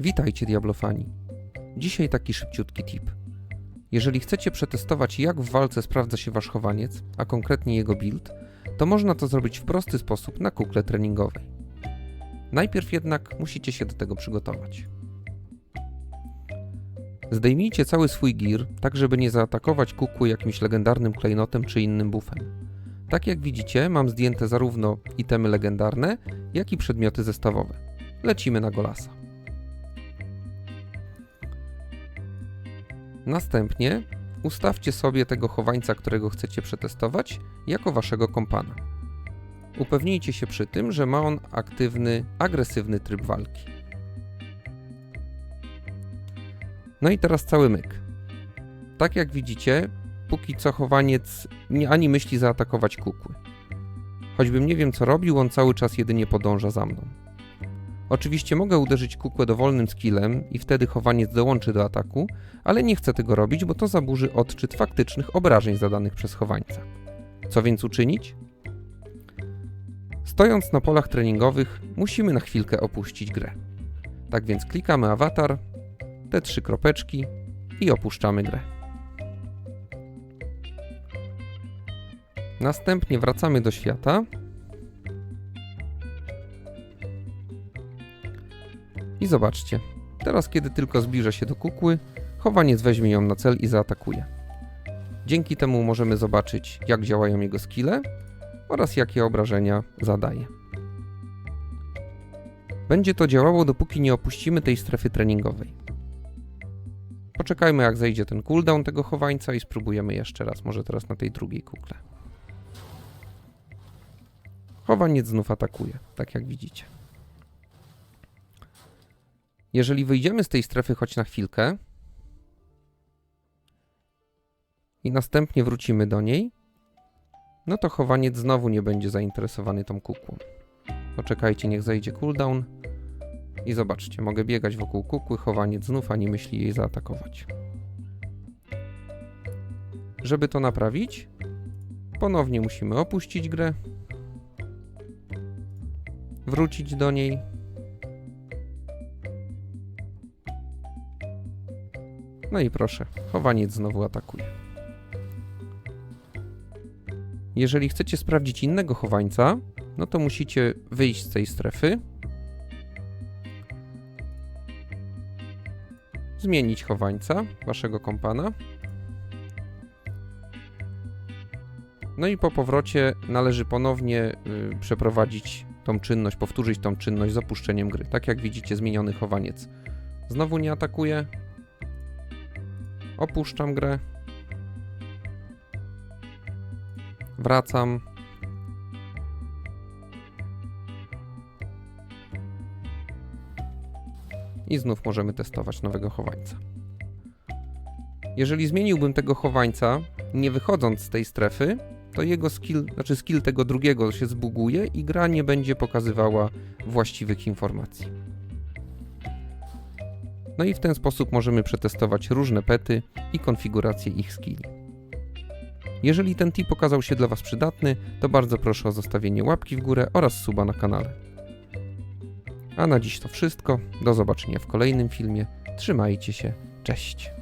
Witajcie Diablofani. Dzisiaj taki szybciutki tip. Jeżeli chcecie przetestować jak w walce sprawdza się wasz chowaniec, a konkretnie jego build, to można to zrobić w prosty sposób na kukle treningowej. Najpierw jednak musicie się do tego przygotować. Zdejmijcie cały swój gear, tak żeby nie zaatakować kukły jakimś legendarnym klejnotem czy innym buffem. Tak jak widzicie, mam zdjęte zarówno itemy legendarne, jak i przedmioty zestawowe. Lecimy na golasa. Następnie ustawcie sobie tego chowańca, którego chcecie przetestować, jako waszego kompana. Upewnijcie się przy tym, że ma on aktywny, agresywny tryb walki. No i teraz cały myk. Tak jak widzicie, póki co chowaniec nie ani myśli zaatakować kukły. Choćbym nie wiem co robił, on cały czas jedynie podąża za mną. Oczywiście mogę uderzyć kukłę dowolnym skillem i wtedy chowaniec dołączy do ataku, ale nie chcę tego robić, bo to zaburzy odczyt faktycznych obrażeń zadanych przez chowańca. Co więc uczynić? Stojąc na polach treningowych, musimy na chwilkę opuścić grę. Tak więc klikamy awatar, te trzy kropeczki i opuszczamy grę. Następnie wracamy do świata I zobaczcie, teraz kiedy tylko zbliża się do kukły, chowaniec weźmie ją na cel i zaatakuje. Dzięki temu możemy zobaczyć, jak działają jego skille oraz jakie obrażenia zadaje. Będzie to działało, dopóki nie opuścimy tej strefy treningowej. Poczekajmy, jak zejdzie ten cooldown tego chowańca i spróbujemy jeszcze raz, może teraz na tej drugiej kukle. Chowaniec znów atakuje, tak jak widzicie. Jeżeli wyjdziemy z tej strefy choć na chwilkę i następnie wrócimy do niej, no to chowaniec znowu nie będzie zainteresowany tą kukłą. Poczekajcie, niech zejdzie cooldown i zobaczcie, mogę biegać wokół kukły, chowaniec znów ani myśli jej zaatakować. Żeby to naprawić, ponownie musimy opuścić grę, wrócić do niej, No i proszę, chowaniec znowu atakuje. Jeżeli chcecie sprawdzić innego chowańca, no to musicie wyjść z tej strefy, zmienić chowańca, waszego kompana. No i po powrocie należy ponownie y, przeprowadzić tą czynność, powtórzyć tą czynność z opuszczeniem gry. Tak jak widzicie, zmieniony chowaniec znowu nie atakuje, Opuszczam grę. Wracam. I znów możemy testować nowego chowańca. Jeżeli zmieniłbym tego chowańca, nie wychodząc z tej strefy, to jego skill, znaczy skill tego drugiego się zbuguje i gra nie będzie pokazywała właściwych informacji. No i w ten sposób możemy przetestować różne pety i konfiguracje ich skilli. Jeżeli ten tip okazał się dla Was przydatny, to bardzo proszę o zostawienie łapki w górę oraz suba na kanale. A na dziś to wszystko. Do zobaczenia w kolejnym filmie. Trzymajcie się. Cześć.